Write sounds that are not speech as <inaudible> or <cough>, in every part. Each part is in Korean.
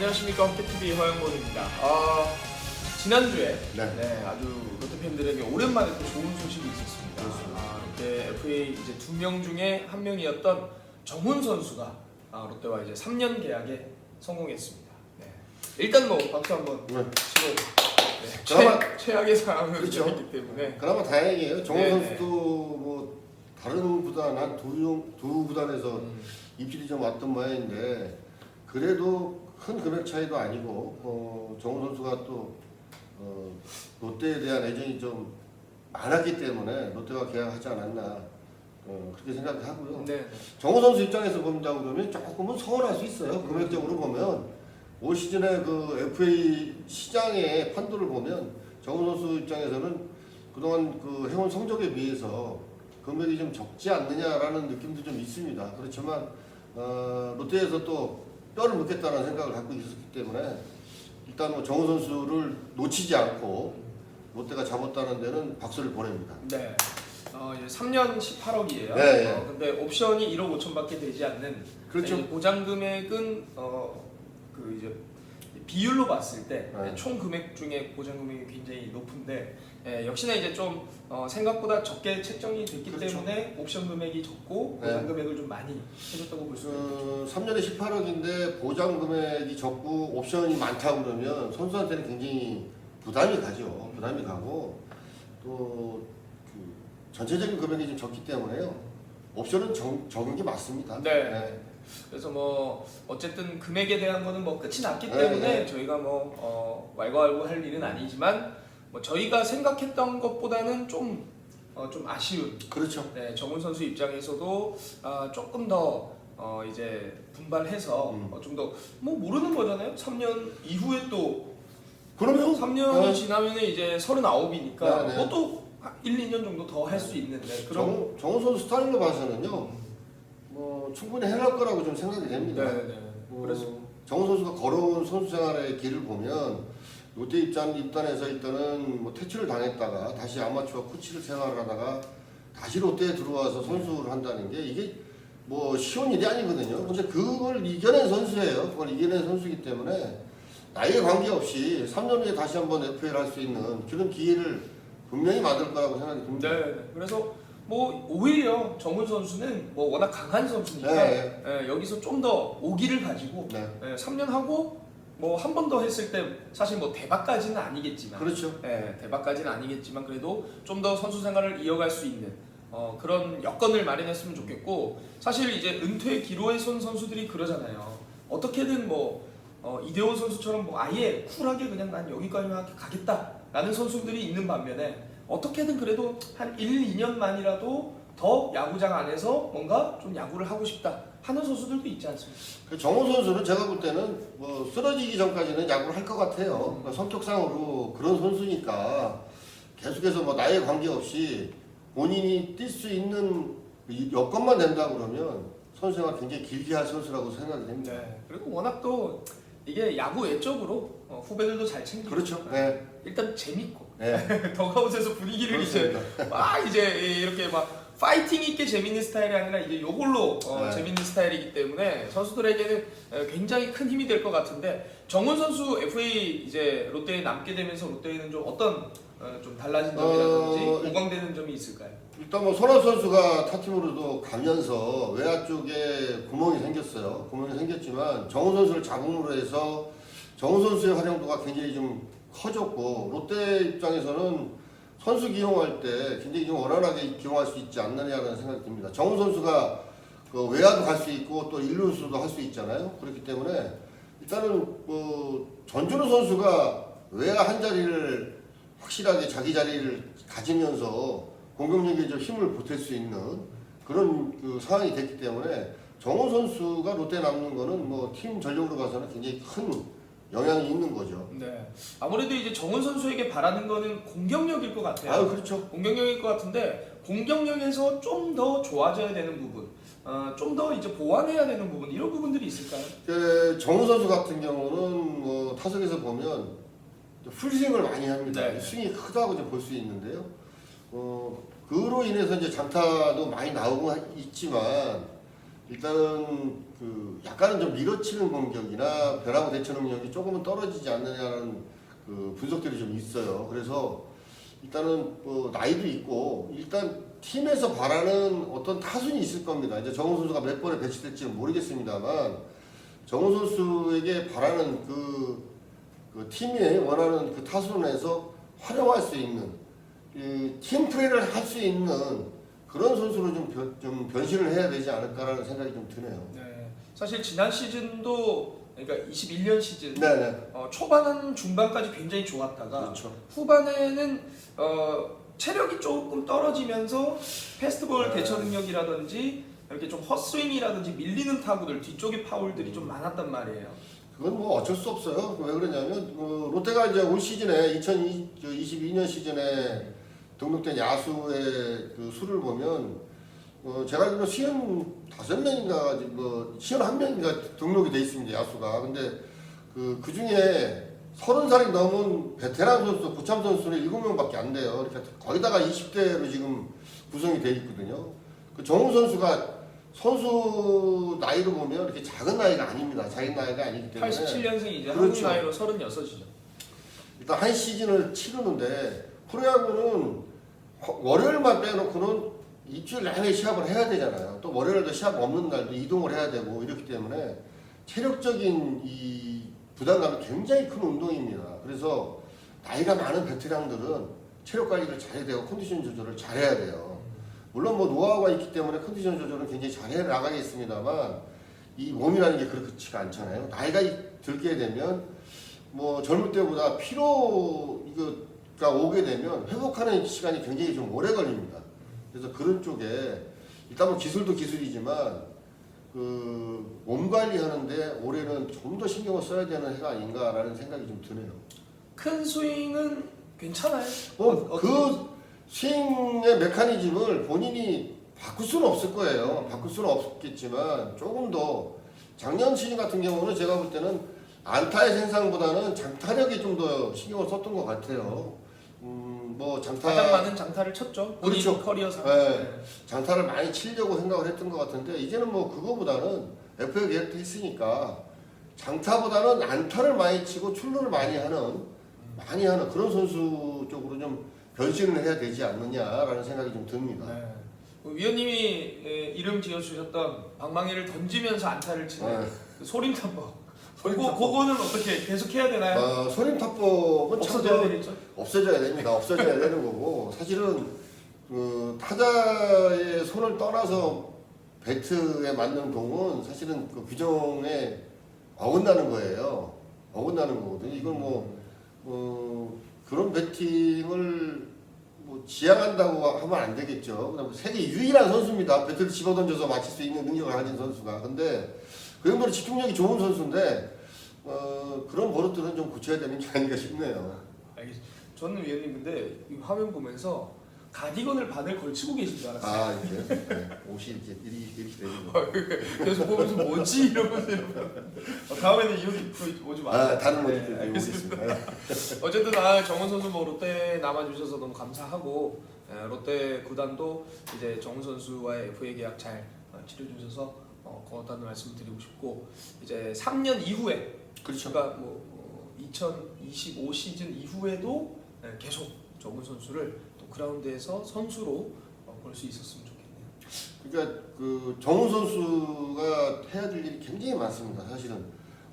안녕하십니까 홈케TV 허영곤입니다. 아, 지난주에 네. 네, 아주 롯데 팬들에게 오랜만에 또 좋은 소식이 있었습니다. 아, 롯데 FA 이제 두 명 중에 한 명이었던 정훈 선수가 아, 롯데와 이제 3년 계약에 성공했습니다. 네. 일단 뭐 박수 한번 네. 치고 네, 그나마- 최, 최악의 상황을 그렇죠. 이겼기 때문에 그나마 다행이에요. 정호 네, 선수도 뭐 다른 구단 한두 두 구단에서 음, 입질이 좀 왔던 모양인데 그래도 큰 금액 차이도 아니고 어, 정호 선수가 또 어, 롯데에 대한 애정이 좀 많았기 때문에 롯데와 계약하지 않았나 어, 그렇게 생각하고요. 네, 네. 정호 선수 입장에서 본다고 그러면 조금은 서운할 수 있어요. 금액적으로 보면 올 시즌에 그 FA 시장의 판도를 보면 정호 선수 입장에서는 그동안 그 해온 성적에 비해서 금액이 좀 적지 않느냐라는 느낌도 좀 있습니다. 그렇지만 어, 롯데에서 또 뼈를 묻겠다는 생각을 갖고 있었기 때문에 일단 뭐 정호 선수를 놓치지 않고 롯데가 잡았다는 데는 박수를 보냅니다. 네. 어, 이제 3년 18억이에요. 네, 네. 어, 근데 옵션이 1억 5천밖에 되지 않는 그렇죠. 네, 보장 금액은 어, 그 이제 비율로 봤을 때 네. 총 금액 중에 보장 금액이 굉장히 높은데 예, 역시나 이제 좀 어, 생각보다 적게 책정이 됐기 그렇죠. 때문에 옵션 금액이 적고 네. 보장 금액을 좀 많이 해줬다고 볼 수 있습니다. 그 3년에 18억인데 보장 금액이 적고 옵션이 많다 그러면 선수한테는 굉장히 부담이 가죠. 부담이 가고 또그 전체적인 금액이 좀 적기 때문에요. 옵션은 적, 적은 게 맞습니다. 네. 그래서 뭐 어쨌든 금액에 대한 거는 뭐 끝이 났기 네, 때문에 네. 저희가 뭐 어, 왈가왈부 할 일은 아니지만 뭐 저희가 생각했던 것보다는 좀 어, 좀 아쉬운 그렇죠. 네, 정훈 선수 입장에서도 아, 조금 더 어, 이제 분발해서 음. 좀 더 뭐 모르는 거잖아요. 3년 이후에 또 그러면 3년이 네. 지나면 이제 39이니까 네, 네. 뭐또 1, 2년 정도 더 할 수 있는데 그럼 정, 정우 선수 스타일로 봐서는요. 뭐 충분히 해낼 거라고 좀 생각이 됩니다. 네, 네. 어, 그래서 정우 선수가 걸어온 선수 생활의 길을 보면 롯데 입장 입단에서 일단은 뭐 퇴출을 당했다가 다시 아마추어 코치를 생활하다가 다시 롯데에 들어와서 선수를 한다는 게 이게 뭐 쉬운 일이 아니거든요. 근데 그걸 이겨낸 선수예요. 그걸 이겨낸 선수이기 때문에 나이에 관계없이 3년 후에 다시 한번 FA를 할 수 있는 그런 기회를 분명히 만들 거라고 생각이 듭니다. 네, 네. 그래서 뭐 오히려 정훈 선수는 뭐 워낙 강한 선수니까 네. 예, 여기서 좀 더 오기를 가지고 네. 예, 3년 하고 뭐 한 번 더 했을 때 사실 뭐 대박까지는 아니겠지만 그렇죠. 예, 대박까지는 아니겠지만 그래도 좀 더 선수 생활을 이어갈 수 있는 어, 그런 여건을 마련했으면 좋겠고 사실 이제 은퇴 기로에 선 선수들이 그러잖아요. 어떻게든 뭐 어, 이대호 선수처럼 뭐 아예 쿨하게 그냥 난 여기까지만 가겠다라는 선수들이 있는 반면에 어떻게든 그래도 한 1, 2년만이라도 더 야구장 안에서 뭔가 좀 야구를 하고 싶다 하는 선수들도 있지 않습니까? 그 정호 선수는 제가 볼 때는 뭐 쓰러지기 전까지는 야구를 할 것 같아요. 그러니까 성격상으로 그런 선수니까 계속해서 뭐 나이에 관계없이 본인이 뛸 수 있는 이 여건만 된다 그러면 선수 생활 굉장히 길게 할 선수라고 생각이 됩니다. 네. 그리고 워낙 또 이게 야구 외적으로 어, 후배들도 잘 챙기고 그렇죠. 네. 일단 재밌고 <laughs> 네. 더가웃에서 분위기를 이제. 막 이제 이렇게 막 파이팅 있게 재밌는 스타일이 아니라 이제 요걸로 어, 네. 재밌는 스타일이기 때문에 선수들에게는 어, 굉장히 큰 힘이 될 것 같은데 정훈 선수 FA 이제 롯데에 남게 되면서 롯데에는 좀 어떤 어, 좀 달라진 점이라든지 어, 보강되는 점이 있을까요? 일단 뭐 손아 선수가 타팀으로도 가면서 외야 쪽에 구멍이 생겼어요. 구멍이 생겼지만 정우 선수를 잡음으로 해서 정우 선수의 활용도가 굉장히 좀 커졌고 롯데 입장에서는 선수 기용할 때 굉장히 좀 원활하게 기용할 수 있지 않느냐는 생각이 듭니다. 정우 선수가 그 외야도 갈 수 있고 또 일루수도 할 수 있잖아요. 그렇기 때문에 일단은 뭐 전준우 선수가 외야 한 자리를 확실하게 자기 자리를 가지면서 공격력에 좀 힘을 보탤 수 있는 그런 그 상황이 됐기 때문에 정호 선수가 롯데 남는 거는 뭐 팀 전력으로 봐서는 굉장히 큰 영향이 있는 거죠. 네. 아무래도 이제 정훈 선수에게 바라는 거는 공격력일 것 같아요. 아 그렇죠. 공격력일 것 같은데 공격력에서 좀 더 좋아져야 되는 부분, 어, 좀 더 이제 보완해야 되는 부분 이런 부분들이 있을까요? 그 정우 선수 같은 경우는 뭐 타석에서 보면 풀스윙을 많이 합니다. 네. 스윙이 크다고 좀볼수 있는데요. 어, 그로 인해서 이제 장타도 많이 나오고 하- 있지만 일단은 그 약간은 좀 밀어치는 공격이나 변화구 대처 능력이 조금은 떨어지지 않느냐는 그 분석들이 좀 있어요. 그래서 일단은 뭐 나이도 있고 일단 팀에서 바라는 어떤 타순이 있을 겁니다. 이제 정우 선수가 몇 번에 배치될지는 모르겠습니다만 정우 선수에게 바라는 그, 그 팀이 원하는 그 타순에서 활용할 수 있는 그팀 플레이를 할 수 있는 그런 선수로 좀, 변, 좀 변신을 해야 되지 않을까라는 생각이 좀 드네요. 네. 사실 지난 시즌도 그러니까 21년 시즌 네네. 어, 초반은 중반까지 굉장히 좋았다가 그렇죠. 후반에는 어, 체력이 조금 떨어지면서 패스트볼 네. 대처 능력이라든지 이렇게 좀 헛스윙이라든지 밀리는 타구들 뒤쪽에 파울들이 좀 많았단 말이에요. 그건 뭐 어쩔 수 없어요. 왜 그러냐면 어, 롯데가 이제 올 시즌에 2022년 시즌에 등록된 야수의 그 수를 보면 어, 제가 알기로 시은 다섯 명인가 뭐 시은 한 명인가 등록이 돼 있습니다 야수가. 근데 그, 그 중에 서른 살이 넘은 베테랑 선수, 고참 선수는 일곱 명밖에 안 돼요. 그러니까 거기다가 20대로 지금 구성이 돼 있거든요. 그 정우 선수가 선수 나이로 보면 이렇게 작은 나이가 아닙니다. 작은 나이가 아니기 때문에 87년생 이제 한국 그렇죠. 나이로 36이죠. 일단 한 시즌을 치르는데 프로야구는 허- 월요일만 빼놓고는 일주일 내내 시합을 해야 되잖아요. 또 월요일도 시합 없는 날도 이동을 해야 되고 이렇기 때문에 체력적인 이 부담감이 굉장히 큰 운동입니다. 그래서 나이가 많은 베테랑들은 체력 관리를 잘해야 되고 컨디션 조절을 잘해야 돼요. 물론 뭐 노하우가 있기 때문에 컨디션 조절은 굉장히 잘해 나가겠습니다만 이 몸이라는 게 그렇지가 않잖아요. 나이가 이- 들게 되면 뭐 젊을 때보다 피로 이거가 오게 되면 회복하는 시간이 굉장히 좀 오래 걸립니다. 그래서 그런 쪽에 일단 뭐 기술도 기술이지만 그 몸 관리하는데 올해는 좀 더 신경을 써야 되는 해가 아닌가라는 생각이 좀 드네요. 큰 스윙은 괜찮아요. 뭐 어, 그 스윙의 메커니즘을 본인이 바꿀 수는 없을 거예요. 바꿀 수는 없겠지만 조금 더 작년 시즌 같은 경우는 제가 볼 때는 안타의 생산보다는 장타력에 좀더 신경을 썼던 것 같아요. 음, 뭐 장타 가장 많은 장타를 쳤죠. 본인 그렇죠. 커리어상. 네. 장타를 많이 치려고 생각을 했던 것 같은데 이제는 뭐 그거보다는 FA 계약도 했으니까 장타보다는 안타를 많이 치고 출루를 많이 하는 많이 하는 그런 선수 쪽으로 좀 변신을 해야 되지 않느냐라는 생각이 좀 듭니다. 네. 그 위원님이 에, 이름 지어주셨던 방망이를 던지면서 안타를 치는 네. 그 소림 탑법. 소림 그거 탑법. 그거는 어떻게 계속 해야 되나요? 어, 소림 탑법은 참 없어져야 더 되겠죠. 없어져야 됩니다. 없어져야 되는 거고 사실은 그 타자의 손을 떠나서 배트에 맞는 공은 사실은 그 규정에 어긋나는 거예요. 어긋나는 거거든요. 이건 뭐 어, 그런 배팅을 뭐 지향한다고 하면 안 되겠죠. 그다음에 세계 유일한 선수입니다. 배트를 집어 던져서 맞힐 수 있는 능력을 가진 선수가. 근데 그 정도로 집중력이 좋은 선수인데 어, 그런 버릇들은 좀 고쳐야 되는 게 아닌가 싶네요. 알겠습니다. 저는 위원님 근데 이 화면 보면서 가디건을 바늘 걸치고 계신 줄 알았어요. 아 이렇게 네. 옷이 이렇게 이리 이렇게 되는 거. 계속 보면서 뭐지 이러면서 이러면서. 어, 다음에는 이 옷 입고 오지 마세요. 아 다른 옷 네, 입고 알겠습니다. 오겠습니다. <laughs> 어쨌든 아 정훈 선수 뭐 롯데 남아주셔서 너무 감사하고 에, 롯데 구단도 이제 정훈 선수와의 FA 계약 잘 어, 치러주셔서 어, 고맙다는 말씀 드리고 싶고 이제 3년 이후에 그렇죠. 그러니까 뭐 어, 2025 시즌 이후에도 에, 계속 정훈 선수를 또 그라운드에서 선수로 어, 볼수 있었으면 좋겠네요. 그러니까 그 정우 선수가 해야 될 일이 굉장히 많습니다. 사실은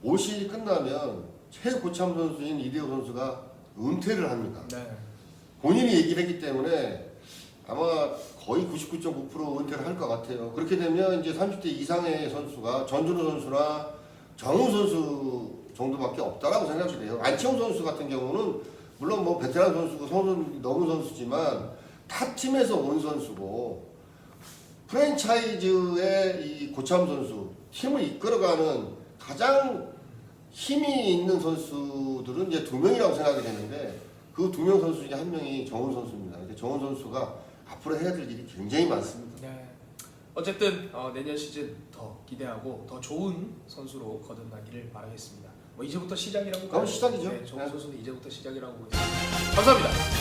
올 시즌이 끝나면 최고참 선수인 이대호 선수가 은퇴를 합니다. 네. 본인이 얘기를 했기 때문에 아마 거의 99.9% 은퇴를 할 것 같아요. 그렇게 되면 이제 30대 이상의 선수가 전준호 선수나 정우 선수 정도밖에 없다라고 생각이 돼요. 안치홍 선수 같은 경우는 물론 뭐 베테랑 선수고 선수 넘은 선수지만 타 팀에서 온 선수고 프랜차이즈의 이 고참 선수 팀을 이끌어가는 가장 힘이 있는 선수들은 이제 두 명이라고 생각이 되는데 그 두 명 선수 중에 한 명이 정훈 선수입니다. 정훈 선수가 앞으로 해야 될 일이 굉장히 많습니다. 네. 어쨌든 어, 내년 시즌 더 기대하고 더 좋은 선수로 거듭나기를 바라겠습니다. 뭐 이제부터 시작이라고 그럼. 시작이죠. 네, 정우 네. 선수는 이제부터 시작이라고 보겠습니다. 감사합니다.